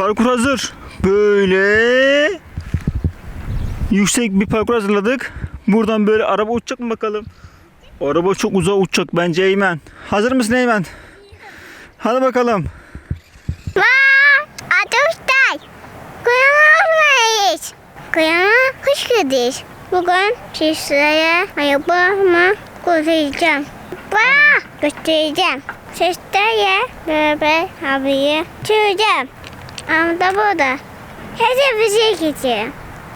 Parkur hazır. Böyle yüksek bir parkur hazırladık. Buradan böyle araba uçacak mı bakalım? Araba çok uzağa uçacak bence Eymen. Hazır mısın Eymen? Hadi bakalım. Vaa! Arkadaşlar, kıyamamayız. Kıyama hoş geldiniz. Bugün sizlere arabamı göstereceğim. Vaa! Göstereceğim. Sizlere beraber abiye çığıracağım. Ama da burada. Hadi bize geçelim.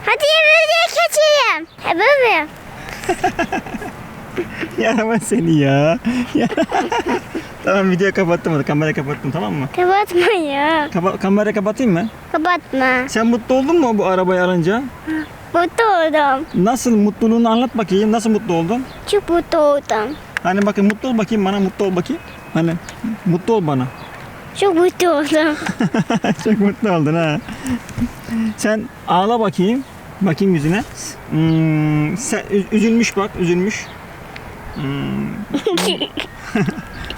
Hadi bize geçelim. Hadi bebeğim. Yaramaz seni ya. Tamam videoyu kapattım hadi kamerayı kapattım tamam mı? Kapatma ya. Kapa kamerayı kapatayım mı? Kapatma. Sen mutlu oldun mu bu arabayı alınca? Mutlu oldum. Nasıl mutluluğunu anlat bakayım. Nasıl mutlu oldun? Çok mutlu oldum. Hani bakın mutlu ol bakayım bana mutlu ol bakayım. Hani mutlu ol bana. Çok mutlu oldum. Çok mutlu oldun ha. Sen ağla bakayım. Bakayım yüzüne. Hmm, sen, üzülmüş bak, üzülmüş. Hmm.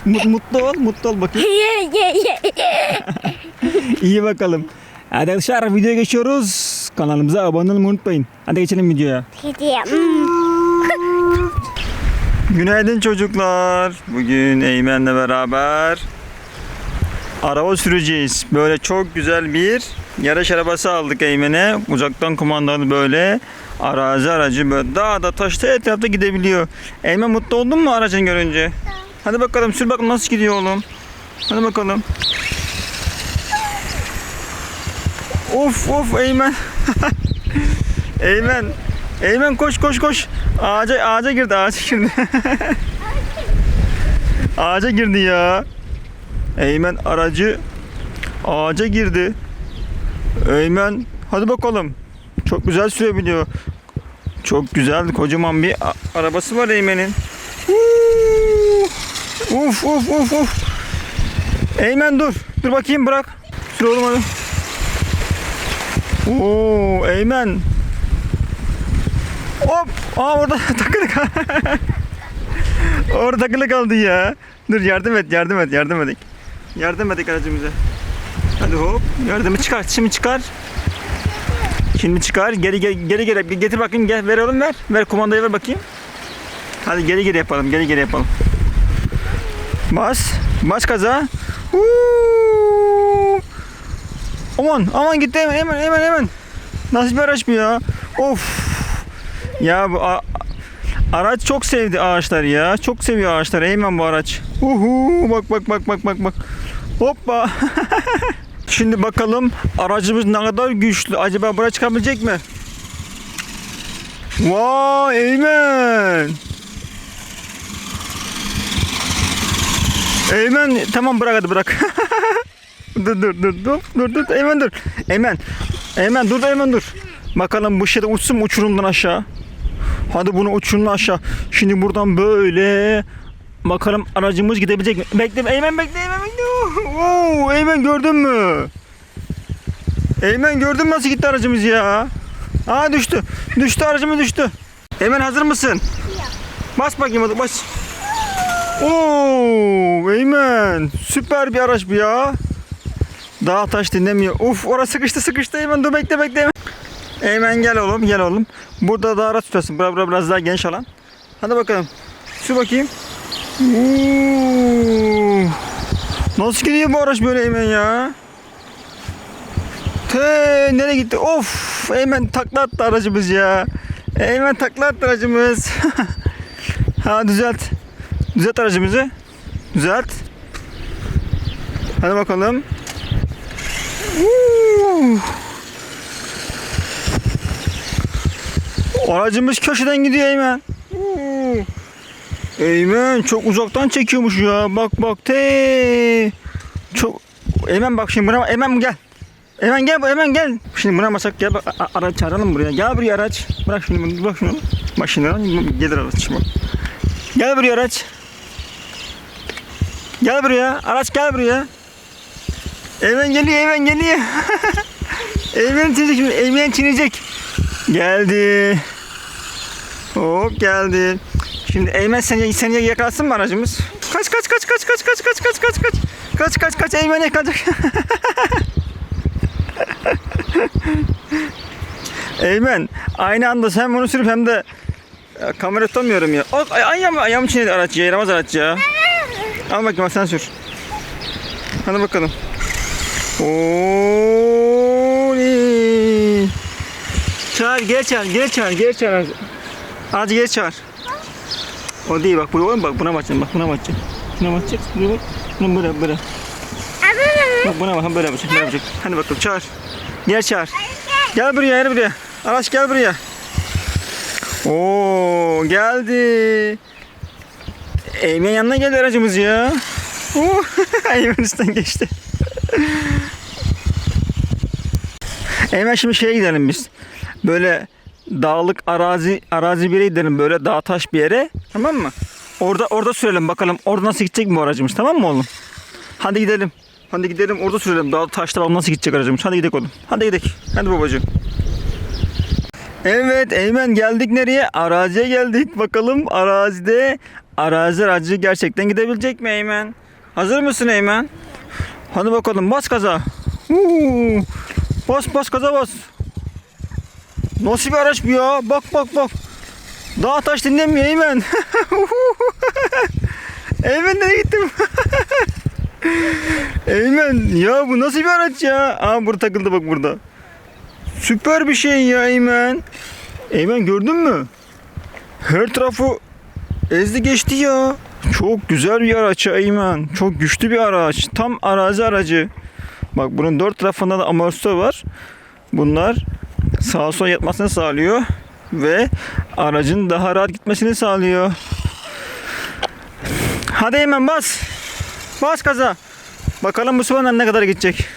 Mut- mutlu ol, mutlu ol bakayım. İyi bakalım. Hadi arkadaşlar videoya geçiyoruz. Kanalımıza abone olmayı unutmayın. Hadi geçelim videoya. Gideyim. Günaydın çocuklar. Bugün Eymen'le beraber araba süreceğiz. Böyle çok güzel bir yarış arabası aldık Eymen'e. Uzaktan kumandalı böyle arazi aracı böyle dağda taşta etrafta gidebiliyor. Eymen mutlu oldun mu aracını görünce? Hadi bakalım sür bakalım nasıl gidiyor oğlum. Hadi bakalım. Of of Eymen. Eymen. Eymen koş koş koş. Ağaca ağaca girdi ağaca girdi. ağaca girdi ya. Eymen aracı ağaca girdi. Eymen hadi bakalım. Çok güzel sürebiliyor. Çok güzel kocaman bir arabası var Eymen'in. Uf uf uf uf. Eymen dur. Dur bakayım bırak. Sür oğlum hadi. Oo Eymen Hop! Aa orada takılı kaldı. orada takılı kaldı ya. Dur yardım et, yardım et, yardım edik. Yardım edik aracımıza. Hadi hop. Yardımı çıkar. Şimdi çıkar. Şimdi çıkar. Geri geri geri geri getir bakayım gel ver oğlum ver. Ver kumandayı ver bakayım. Hadi geri geri yapalım. Geri geri yapalım. Bas. Bas kaza. Huu! Aman aman gitti hemen hemen hemen hemen. Nasıl bir araç bu ya? Of. Ya bu araç çok sevdi ağaçları ya. Çok seviyor ağaçları. Eymen bu araç. Uhu bak bak bak bak bak bak. Hoppa. Şimdi bakalım aracımız ne kadar güçlü. Acaba buraya çıkabilecek mi? Vay Eymen. Eymen tamam bırak hadi bırak. dur dur dur dur dur dur Eymen dur. Eymen. Eymen dur da Eymen dur. Bakalım bu şeyde uçsun mu uçurumdan aşağı. Hadi bunu uçurun aşağı. Şimdi buradan böyle bakalım aracımız gidebilecek mi? Bekle Eymen bekle Eymen bekle. Oo, Eymen gördün mü? Eymen gördün mü nasıl gitti aracımız ya? Aa düştü. Düştü aracımız düştü. Eymen hazır mısın? Bas bakayım hadi bas. Oo, Eymen süper bir araç bu ya. Dağ taş dinlemiyor. Uf orası sıkıştı sıkıştı Eymen dur bekle bekle Eymen. Eymen gel oğlum gel oğlum. Burada daha rahat tutasın. Bura, bura biraz daha geniş alan. Hadi bakalım. Sür bakayım. Oo. Nasıl gidiyor bu araç böyle Eymen ya? Te nereye gitti? Of Eymen takla attı aracımız ya. Eymen takla attı aracımız. ha düzelt. Düzelt aracımızı. Düzelt. Hadi bakalım. Aracımız köşeden gidiyor Eymen. Eymen çok uzaktan çekiyormuş ya. Bak bak te. Çok Eymen bak şimdi buna Eymen gel. Eymen gel Eymen gel. Şimdi buna masak gel bak araç çağıralım buraya. Gel buraya araç. Bırak bunu, bak şunu. Bak şimdi gelir araç bak. Gel buraya araç. Gel buraya. Araç gel buraya. Eymen geliyor Eymen geliyor. Eymen çinecek şimdi. Eymen çinecek. Geldi. Hop geldi. Şimdi Eymen seni, seni yakalasın mı aracımız? Kaç kaç kaç kaç kaç kaç kaç kaç kaç kaç. Kaç kaç kaç Eymen yakalayacak. Eymen aynı anda sen bunu sürüp hem de ya, kamera tutamıyorum ya. O, ay, ayağım, ayağım içine araç ya. Yaramaz araç ya. Al bakayım sen sür. Hadi bakalım. Oley. Çağır gel çağır gel çağır gel çağır. Az gel çağır. O değil bak bu bak buna bakacaksın bak buna bakacaksın. Buna bakacaksın. Buna bak. Buna böyle böyle. Bak buna bak böyle yapacak böyle yapacak. Hadi bakalım çağır. Gel çağır. Gel buraya gel buraya. Araç gel buraya. Oo geldi. Eymen yanına geldi aracımız ya. Oo, Eymen üstten geçti. Eymen şimdi şeye gidelim biz. Böyle dağlık arazi arazi bir yere gidelim böyle dağ taş bir yere. Tamam mı? Orada orada sürelim bakalım. Orada nasıl gidecek bu aracımız tamam mı oğlum? Hadi gidelim. Hadi gidelim orada sürelim. Dağ taşta bakalım nasıl gidecek aracımız. Hadi gidelim oğlum. Hadi gidelim. Hadi babacığım. Evet Eymen geldik nereye? Araziye geldik. Bakalım arazide arazi aracı gerçekten gidebilecek mi Eymen? Hazır mısın Eymen? Hadi bakalım bas gaza. Huu. Bas bas gaza bas. Nasıl bir araç bu ya? Bak bak bak. Dağ taş dinlemiyor Eymen. Eymen nereye gittim? Eymen ya bu nasıl bir araç ya? Aa burada takıldı bak burada. Süper bir şey ya Eymen. Eymen gördün mü? Her tarafı ezdi geçti ya. Çok güzel bir araç ya Eymen. Çok güçlü bir araç. Tam arazi aracı. Bak bunun dört tarafında da amortisör var. Bunlar sağa sola yatmasını sağlıyor. Ve aracın daha rahat gitmesini sağlıyor. Hadi Eymen bas. Bas gaza. Bakalım bu sıvandan ne kadar gidecek.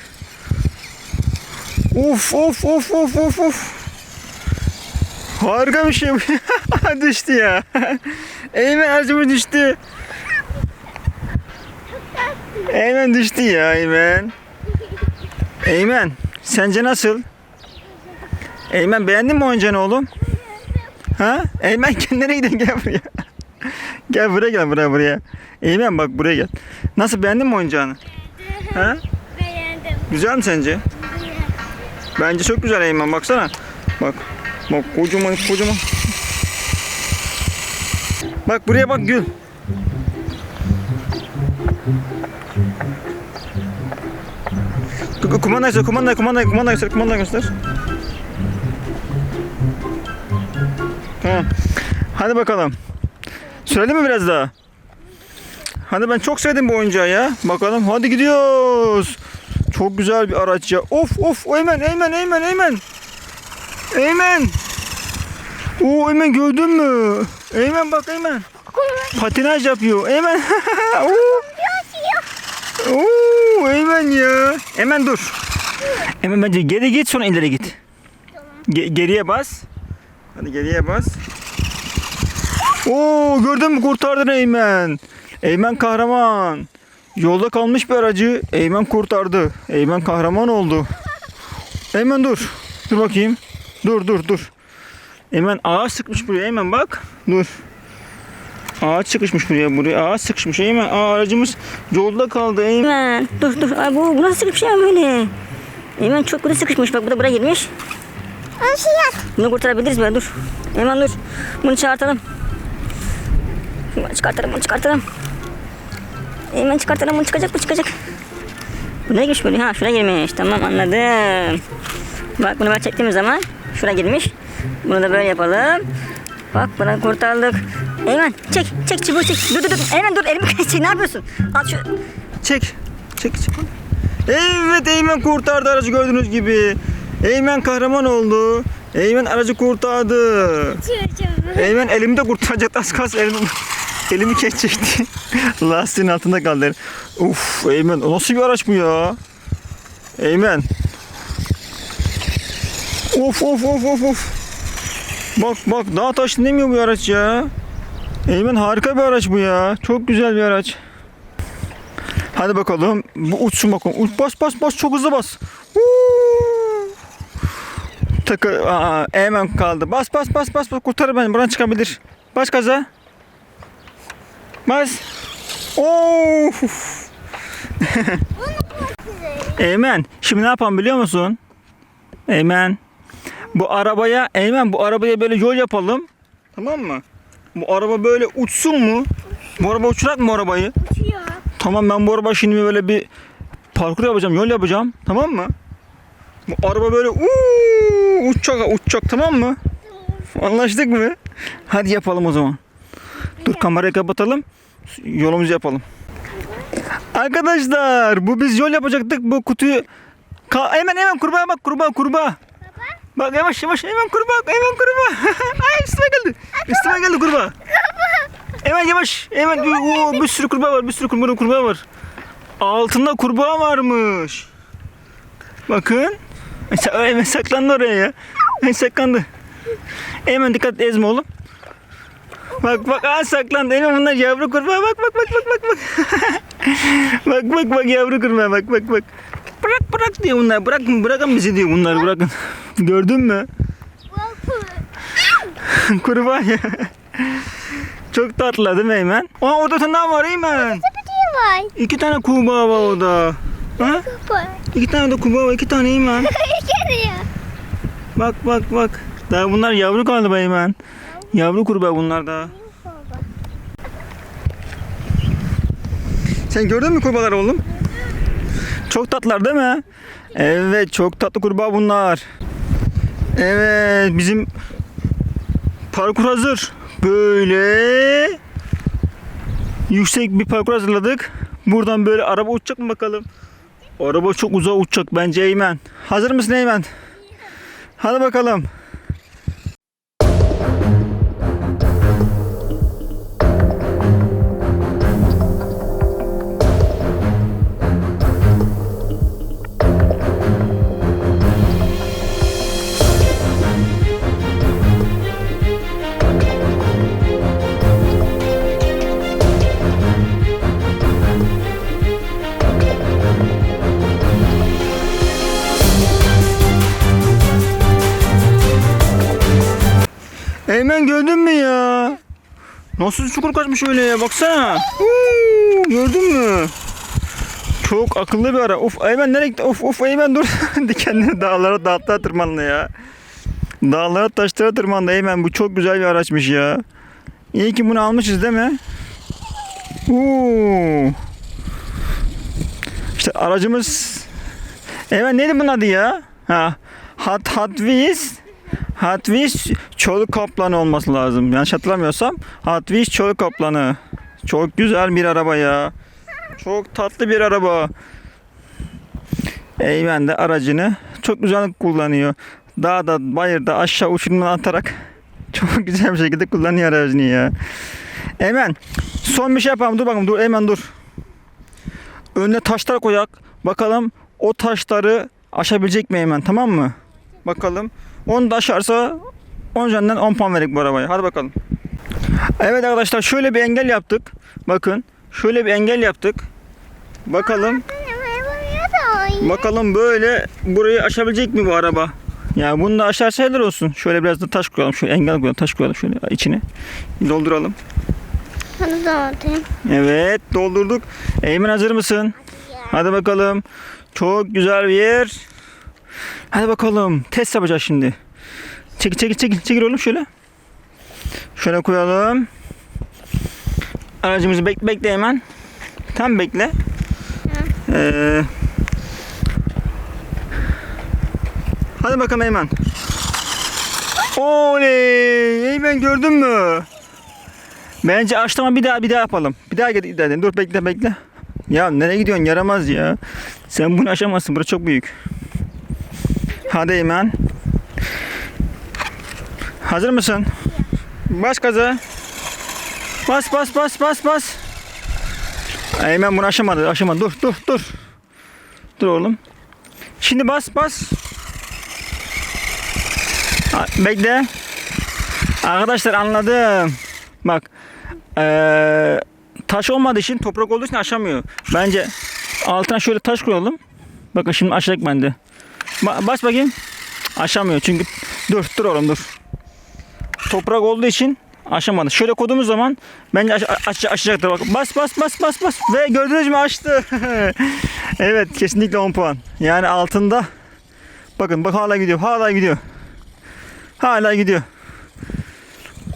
Uf uf uf uf uf uf. Harika bir şey bu. düştü ya. Eymen aracımız düştü. Eymen düştü ya Eymen. Eymen sence nasıl? Eymen beğendin mi oyuncağını oğlum? Ha? Eymen nereye gidiyorsun gel buraya. gel buraya gel buraya buraya. Eymen bak buraya gel. Nasıl beğendin mi oyuncağını? Ha? Beğendim. Güzel mi sence? Bence çok güzel Eymen baksana. Bak. Bak kocaman kocaman. Bak buraya bak gül. K- k- Kumanda göster, kumanda, kumanda, kumanda göster, kumanda göster. Hadi bakalım. Sürelim mi biraz daha? Hadi ben çok sevdim bu oyuncağı ya. Bakalım hadi gidiyoruz. Çok güzel bir araç ya. Of of Eymen Eymen Eymen Eymen. Eymen. Oo Eymen gördün mü? Eymen bak Eymen. Patinaj yapıyor. Eymen. Oo. Oo Eymen ya. Eymen dur. Eymen bence geri git sonra ileri git. Ge- geriye bas. Hadi geriye bas. Oo gördün mü kurtardın Eymen. Eymen kahraman. Yolda kalmış bir aracı Eymen kurtardı. Eymen kahraman oldu. Eymen dur. Dur bakayım. Dur dur dur. Eymen ağaç sıkmış buraya Eymen bak. Dur. Ağaç sıkışmış buraya buraya. Ağaç sıkışmış Eymen. Aa, aracımız yolda kaldı Eymen. Dur dur. Ay, bu, bu nasıl sıkışmış ya böyle? Eymen çok kötü sıkışmış. Bak bu da buraya girmiş. Bunu kurtarabiliriz böyle dur. Eymen dur. Bunu çağırtalım. Bunu çıkartalım bunu çıkartalım. Eymen çıkartalım bunu çıkacak bu çıkacak. Bu ne girmiş böyle? Ha şuraya girmiş. Tamam anladım. Bak bunu ben çektiğim zaman şuraya girmiş. Bunu da böyle yapalım. Bak bunu kurtardık. Eymen çek çek çubuğu çek. Dur dur dur. Eymen dur elimi çek. Ne yapıyorsun? Al şu Çek. Çek çek. Evet Eymen kurtardı aracı gördüğünüz gibi. Eymen kahraman oldu. Eymen aracı kurtardı. Eymen elimi de kurtaracaktı az kalsın elimi, elimi kesecekti. Lastiğin altında kaldı. Uf Eymen nasıl bir araç bu ya? Eymen. Of of of of of. Bak bak dağ taş dinlemiyor bu araç ya. Eymen harika bir araç bu ya. Çok güzel bir araç. Hadi bakalım. Bu uçsun bakalım. Uç, bas bas bas çok hızlı bas. Huu. Takı aa, hemen kaldı. Bas bas bas bas bas kurtar beni. Buradan çıkabilir. Bas gaza. Bas. Of. Eymen şimdi ne yapalım biliyor musun? Eymen. Bu arabaya Eymen bu arabaya böyle yol yapalım. Tamam mı? Bu araba böyle uçsun mu? Bu araba uçurak mı arabayı? Uçuyor. Tamam ben bu araba şimdi böyle bir parkur yapacağım, yol yapacağım. Tamam mı? Bu araba böyle uçacak, uçacak tamam mı? Anlaştık mı? Hadi yapalım o zaman. Dur kamerayı kapatalım. Yolumuzu yapalım. Arkadaşlar bu biz yol yapacaktık bu kutuyu. Ka hemen hemen kurbağa bak kurbağa kurbağa. Bak yavaş yavaş hemen kurbağa hemen kurbağa. Ay üstüme geldi. Üstüme geldi kurbağa. Hemen yavaş. Hemen Oo, bir sürü kurbağa var. Bir sürü kurbağa, kurbağa var. Altında kurbağa varmış. Bakın. Hemen saklandı oraya ya. Hemen saklandı. Hemen dikkat et, ezme oğlum. Bak bak aa saklandı. Hemen bunlar yavru kurbağa. Bak bak bak bak bak bak. bak bak bak yavru kurbağa bak bak bak. Bırak bırak diyor bunlar. Bırakın bırakın bizi diyor bunlar bırakın. Gördün mü? kurbağa ya. Çok tatlı değil mi Eymen? Aa orada tane var Eymen. İki tane kurbağa var orada. Ha? İki tane de kurbağa var. iki tane Eymen. Geliyor. Bak bak bak. Daha bunlar yavru galiba Eymen. Yavru kurbağa bunlar daha. Sen gördün mü kurbağaları oğlum? Çok tatlılar değil mi? Evet çok tatlı kurbağa bunlar. Evet bizim parkur hazır. Böyle yüksek bir parkur hazırladık. Buradan böyle araba uçacak mı bakalım? Araba çok uzağa uçacak bence Eymen. Hazır mısın Eymen? Hadi bakalım. Eymen gördün mü ya? Nasıl çukur kaçmış öyle ya baksana. Gördün mü? Çok akıllı bir ara. Of Eymen nereye gitti? Of of Eymen dur. Dikenleri dağlara dağıttığa tırmandı ya. Dağlara taşlara tırmandı Eymen. Bu çok güzel bir araçmış ya. İyi ki bunu almışız değil mi? Uuu. İşte aracımız Eymen neydi bunun adı ya? Ha. Hot, Hot Wheels Hot Wheels çoluk kaplanı olması lazım. Yanlış hatırlamıyorsam Hot Wheels çoluk kaplanı. Çok güzel bir araba ya. Çok tatlı bir araba. Eymen de aracını çok güzel kullanıyor. Dağda, bayırda, aşağı uçurumdan atarak çok güzel bir şekilde kullanıyor aracını ya. Eymen son bir şey yapalım. Dur bakalım dur Eymen dur. Önüne taşlar koyak. Bakalım o taşları aşabilecek mi Eymen tamam mı? Bakalım. Onu da aşarsa 10 üzerinden 10 puan verdik bu arabaya. Hadi bakalım. Evet arkadaşlar şöyle bir engel yaptık. Bakın şöyle bir engel yaptık. Bakalım bakalım böyle burayı aşabilecek mi bu araba? Ya bunu da aşarsa helal olsun. Şöyle biraz da taş koyalım. Şöyle engel koyalım. Taş koyalım şöyle içine. Dolduralım. Hadi dağıtayım. Evet doldurduk. Eymen hazır mısın? Hadi bakalım. Çok güzel bir yer. Hadi bakalım. Test yapacağız şimdi. Çekil çekil çekil. Çekil oğlum şöyle. Şöyle koyalım. Aracımızı bek bekle hemen. Tam bekle. Ee, hadi bakalım Eymen. Oley! Eymen gördün mü? Bence açlama bir daha bir daha yapalım. Bir daha gidelim. Dur bekle bekle. Ya nereye gidiyorsun? Yaramaz ya. Sen bunu aşamazsın. Burası çok büyük. Hadi Eymen. Hazır mısın? Bas gaza. Bas bas bas bas bas. Eymen bunu aşamadı. Aşamadı. Dur dur dur. Dur oğlum. Şimdi bas bas. Bekle. Arkadaşlar anladım. Bak. Eee taş olmadığı için toprak olduğu için aşamıyor. Bence altına şöyle taş koyalım. Bakın şimdi aşacak bende. Ba- bas bakayım. Aşamıyor çünkü dur dur oğlum dur. Toprak olduğu için aşamadı. Şöyle koyduğumuz zaman bence aş- aş- aşacaktır. Bak bas bas bas bas bas ve gördünüz mü açtı. evet kesinlikle 10 puan. Yani altında Bakın bak hala gidiyor. Hala gidiyor. Hala gidiyor.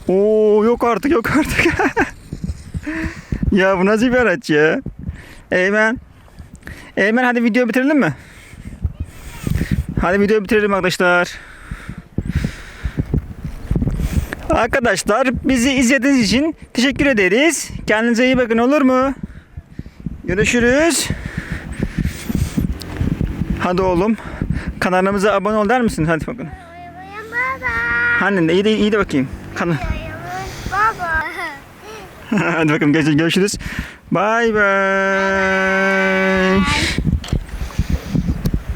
Oo yok artık yok artık. ya bu nasıl bir araç ya? Eymen. Eymen hadi video bitirelim mi? Hadi videoyu bitirelim arkadaşlar. Arkadaşlar bizi izlediğiniz için teşekkür ederiz. Kendinize iyi bakın olur mu? Görüşürüz. Hadi oğlum. Kanalımıza abone ol der misin? Hadi bakın. Hani iyi de iyi de bakayım. Kanal. Hadi bakalım görüşürüz. Bye bye.